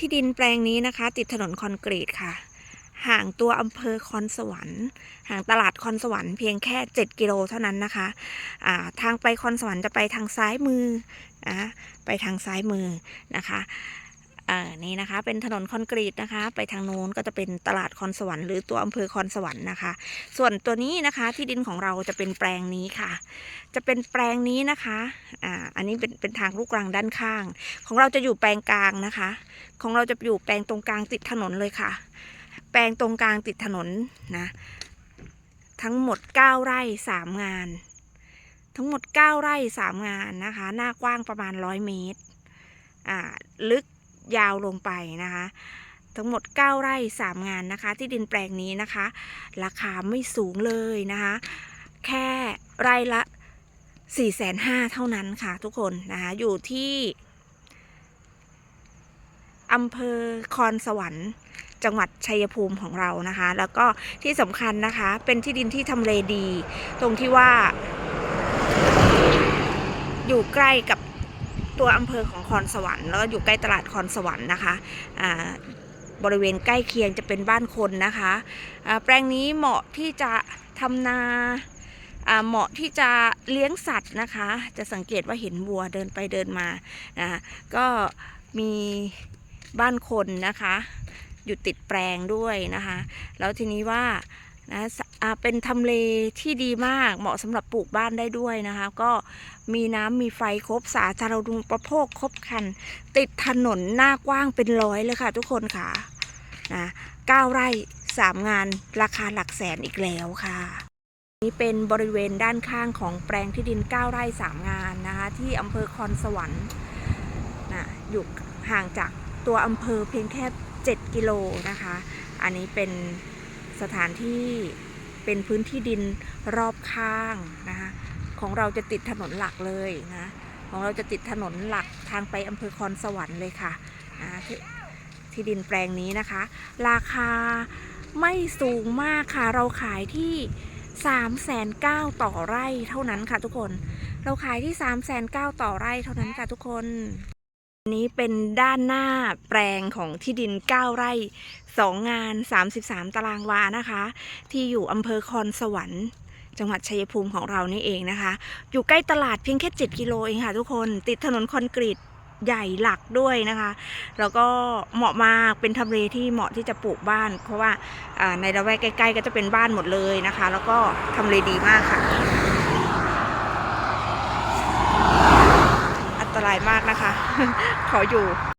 ที่ดินแปลงนี้นะคะ ติดถนนคอนกรีตค่ะ ห่างตัวอำเภอคอนสวรรค์ ห่างตลาดคอนสวรรค์เพียงแค่ 7 กิโลเท่านั้นนะคะาทางไปคอนสวรรค์จะไปทางซ้ายมือนะไปทางซ้ายมือนะคะ อ่านี่นะคะ เป็นถนนคอนกรีตนะคะ ไปทางโน้นก็จะเป็นตลาดคอนสวรรค์หรือตัวอำเภอคอนสวรรค์นะคะ ส่วนตัวนี้นะคะที่ดินของเราจะเป็นแปลงนี้ค่ะ จะเป็นแปลงนี้นะคะอ่าอันนี้เป็นเป็นทางลูกรังด้านข้าง ของเราจะอยู่แปลงกลางนะคะ ของเราจะอยู่แปลงตรงกลางติดถนนเลยค่ะ แปลงตรงกลางติดถนนนะทั้งหมด 9 ไร่ 3 งาน ทั้งหมด 9 ไร่ 3 งานนะคะ หน้ากว้างประมาณ 100 เมตร อ่า ลึก ยาวลงไปนะคะ ทั้งหมด 9 ไร่ 3 งานนะคะ ที่ดินแปลงนี้นะคะ ราคาไม่สูงเลยนะคะ แค่ไร่ละ 4 5 0 0 0เท่านั้นค่ะทุกคนนะคะอยู่ที่อำเภอคอนสวรรค์ จังหวัดชัยภูมิของเรานะคะ แล้วก็ที่สำคัญนะคะ เป็นที่ดินที่ทำเลดี ตรงที่ว่า อยู่ใกล้กับ ตัวอำเภอของคอนสวรรค์แล้วก็อยู่ใกล้ตลาดคอนสวรรค์นะคะบริเวณใกล้เคียงจะเป็นบ้านคนนะคะแปลงนี้เหมาะที่จะทำนาอ่าเหมาะที่จะเลี้ยงสัตว์นะคะ จะสังเกตว่าเห็นวัวเดินไปเดินมานะะก็มีบ้านคนนะคะ อยู่ติดแปลงด้วยนะคะ แล้วทีนี้ว่านะ เป็นทำเลที่ดีมากเหมาะสำหรับปลูกบ้านได้ด้วยนะคะ ก็มีน้ำมีไฟครบสาธารณูปโภคครบคัน ติดถนนหน้ากว้างเป็นร้อยเลยค่ะทุกคนค่ะนะเก้าไร่สามงานราคาหลักแสนอีกแล้วค่ะ นี่เป็นบริเวณด้านข้างของแปลงที่ดิน 9 ไร่3งานนะคะ ที่อำเภอคอนสวรรค์นะอยู่ห่างจากตัวอำเภอเพียงแค่ 7 กิโลนะคะ อันนี้เป็นสถานที่ เป็นพื้นที่ดินรอบข้างนะคะของเราจะติดถนนหลักเลยนะของเราจะติดถนนหลักทางไปอำเภอคอนสวรรค์เลยค่ะนะที่ที่ดินแปลงนี้นะคะ ราคาไม่สูงมากค่ะ เราขายที่3ามแสนเก้าต่อไร่เท่านั้นค่ะทุกคน เราขายที่3ามแสนเก้าต่อไร่เท่านั้นค่ะทุกคน นี้เป็นด้านหน้าแปลงของที่ดิน 9 ไร่ 2 งาน 33 ตารางวานะคะ ที่อยู่อำเภอคอนสวรรค์ จังหวัดชัยภูมิของเรานี่เองนะคะ อยู่ใกล้ตลาดเพียงแค่ 7 กิโลเองค่ะทุกคนติดถนนคอนกรีตใหญ่หลักด้วยนะคะ แล้วก็เหมาะมากเป็นทำเลที่เหมาะที่จะปลูกบ้าน เพราะว่าอ่าในระแวกใกล้ ๆ ก็จะเป็นบ้านหมดเลยนะคะ แล้วก็ทำเลดีมากค่ะ อันตรายมากนะคะ ขออยู่